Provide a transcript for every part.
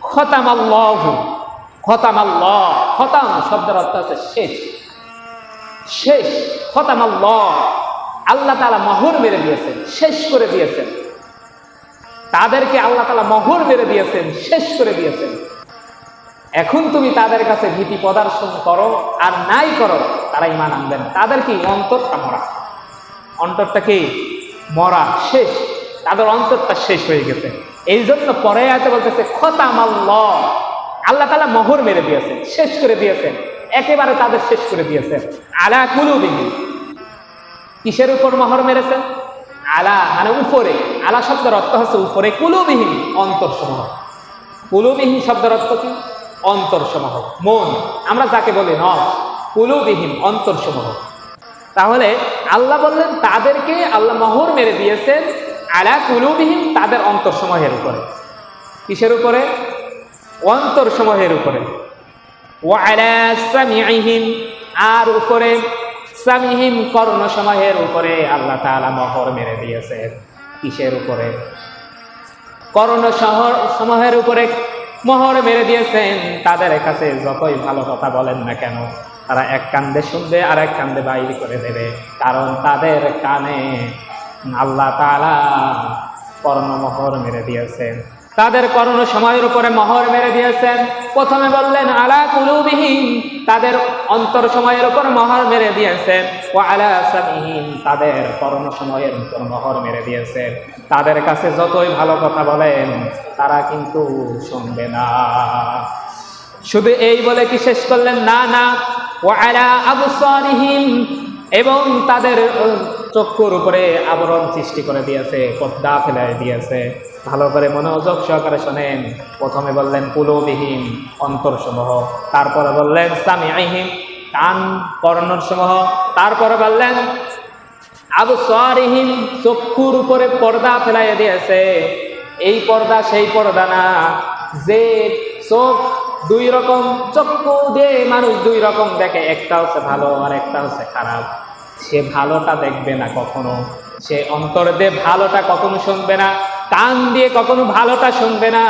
খতাম আল্লাহ খতাম আল্লাহ খতাম শব্দের অর্থ আছে শেষ। শেষ খতাম আল্লাহ আল্লাহ তালা মহর মেরে দিয়েছেন, শেষ করে দিয়েছেন। তাদেরকে আল্লাহ তালা মহর মেরে দিয়েছেন, শেষ করে দিয়েছেন। এখন তুমি তাদের কাছে ভীতি প্রদর্শন করো আর নাই করো, তারা ইমান আনবেন তাদের কি অন্তরটা মরা। অন্তরটা কি? মরা, শেষ। তাদের অন্তরটা শেষ হয়ে গেছে। এই জন্য পরে আয়তে বলতেছে খতাম আল্লাহ আল্লাহ তালা মোহর মেরে দিয়েছেন, শেষ করে দিয়েছেন, একেবারে তাদের শেষ করে দিয়েছেন। আলা কুলুবিহীন কিসের উপর মোহর মেরেছেন? আলা মানে উপরে। আলা শব্দের অর্থ হচ্ছে উপরে। কুলুবিহীন অন্তরসমূহ। কুলুবিহীন শব্দের অর্থ কি? অন্তরসমূহ। মন। আমরা যাকে বলি নস কুলুবিহীন অন্তরসমূহ। তাহলে আল্লাহ বললেন, তাদেরকে আল্লাহ মোহর মেরে দিয়েছেন আলা কুলুবিহীন তাদের অন্তরসমূহের উপরে। কিসের উপরে? অন্তরসমূহের উপরে। ওয়ালা সামিহিম আর উপরে সামিহিম কর্ণসমূহের উপরে আল্লাহ তাআলা মোহর মেরে দিয়েছেন। কিসের উপরে? করোনা শহর সমূহের উপরে মোহর মেরে দিয়েছেন। তাদের কাছে যতই ভালো কথা বলেন না কেন, তারা এক কান্দে শুনবে আর এক কান্দে বাইর করে দেবে। কারণ তাদের কানে আল্লাহ তালা কর্ণমোহর মেরে দিয়েছেন। তাদের করণ সময়ের উপরে মহর মেরে দিয়েছেন। প্রথমে বললেন, আলা কুলুবিহীন তাদের অন্তর সময়ের উপর মহর মেরে দিয়েছেন। ও আলা সামিহীন তাদের করণ সময়ের উপর মহর মেরে দিয়েছেন। তাদের কাছে যতই ভালো কথা বলেন, তারা কিন্তু শুনবে না। শুধু এই বলে কি শেষ করলেন? না না। ও আলা আবু এবং তাদের চক্ষুর উপরে আবরণ সৃষ্টি করে দিয়েছে, পর্দা ফেলে দিয়েছে। ভালো করে মনোযোগ সহকারে শোনেন। প্রথমে বললেন, কুলোবিহীন অন্তরসমূহ। তারপরে বললেন স্বামী সামিআহিম কান কর্ণর সমূহ তারপরে বললেন আবু সারিহীন চক্ষুর উপরে পর্দা ফেলাইয়া দিয়েছে। এই পর্দা, সেই পর্দা না, যে চোখ দুই রকম চক্ষু দিয়ে মানুষ দুই রকম দেখে, একটা হচ্ছে ভালো আর একটা হচ্ছে খারাপ। সে ভালোটা দেখবে না কখনো। সে অন্তর দিয়ে ভালোটা কখনো শুনবে না, কান দিয়ে কখনো ভালোটা শুনবে না।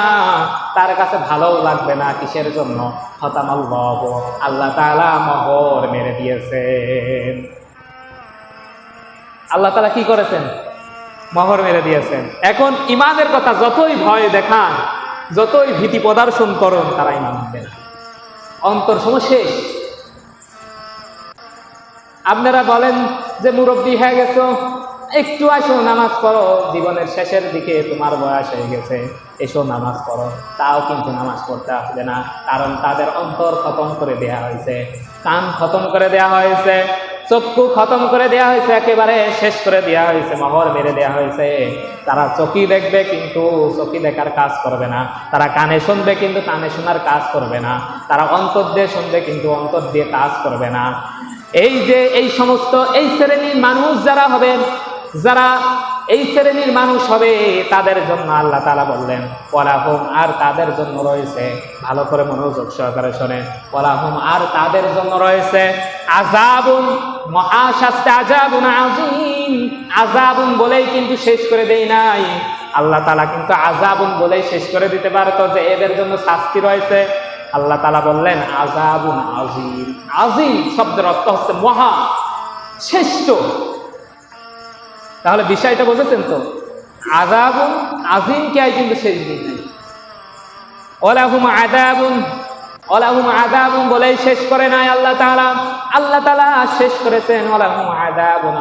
তার কাছে ভালোও লাগবে না কিসের জন্য? হতামাল্লাহ আল্লাহ। তাআলা মহর মেরে দিয়েছেন। আল্লাহ তালা কি করেছেন? মহর মেরে দিয়েছেন। এখন ইমানের কথা যতই ভয় দেখান যতই ভীতি প্রদর্শন করুন তারা ইমান আনবে না। অন্তর শেষ। আপনারা বলেন যে মুরব্বী হয়ে গেছো, একটু আসো, নামাজ পড়ো। জীবনের শেষের দিকে তোমার বয়স হয়ে গেছে। এসো, নামাজ পড়ো। তাও কিন্তু নামাজ পড়তে আসবে না, কারণ তাদের অন্তর খতম করে দেয়া হয়েছে। কান খতম করে দেয়া হয়েছে। চক্ষু খতম করে দেয়া হয়েছে, একেবারে শেষ করে দেয়া হয়েছে মহর মেরে দেয়া হয়েছে। তারা চকি দেখবে কিন্তু চকি দেখার কাজ করবে না। তারা কানে শুনবে কিন্তু কানে শোনার কাজ করবে না। তারা অন্তর দিয়ে শুনবে কিন্তু অন্তর দিয়ে কাজ করবে না। এই যে এই সমস্ত, এই শ্রেণির মানুষ যারা হবেন যারা এই শ্রেণির মানুষ হবে, তাদের জন্য আল্লাহ তালা বললেন পলাহুম আর তাদের জন্য রয়েছে, ভালো করে মনোযোগ সহকারে শোনে পলাহুম আর তাদের জন্য রয়েছে আজাবুন মহাশাস্তে আজাবুন আজিম আজাবুন বলেই কিন্তু শেষ করে দেই নাই। আল্লাহ তালা কিন্তু আজাবুন বলেই শেষ করে দিতে পারতো যে এদের জন্য শাস্তি রয়েছে। আল্লাহ তালা বললেন আজাবুন আজিম আজিম শব্দের অর্থ হচ্ছে মহা, শ্রেষ্ঠ। তাহলে বিষয়টা বুঝেছেন তো? আজাবুন আজিম কে কিন্তু শেষ দিন নাই ওলাহুম আদাবুন ওলাহুম আদাবুন বলেই শেষ করে নাই আল্লাহ তাআলা। আল্লাহ তালা শেষ করেছেন ওলাহুম আদাবুন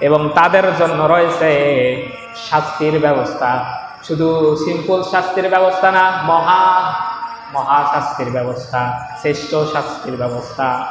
এবং তাদের জন্য রয়েছে শাস্তির ব্যবস্থা। শুধু সিম্পল শাস্তির ব্যবস্থা না, মহা মহাশাস্তির ব্যবস্থা, শ্রেষ্ঠ শাস্তির ব্যবস্থা।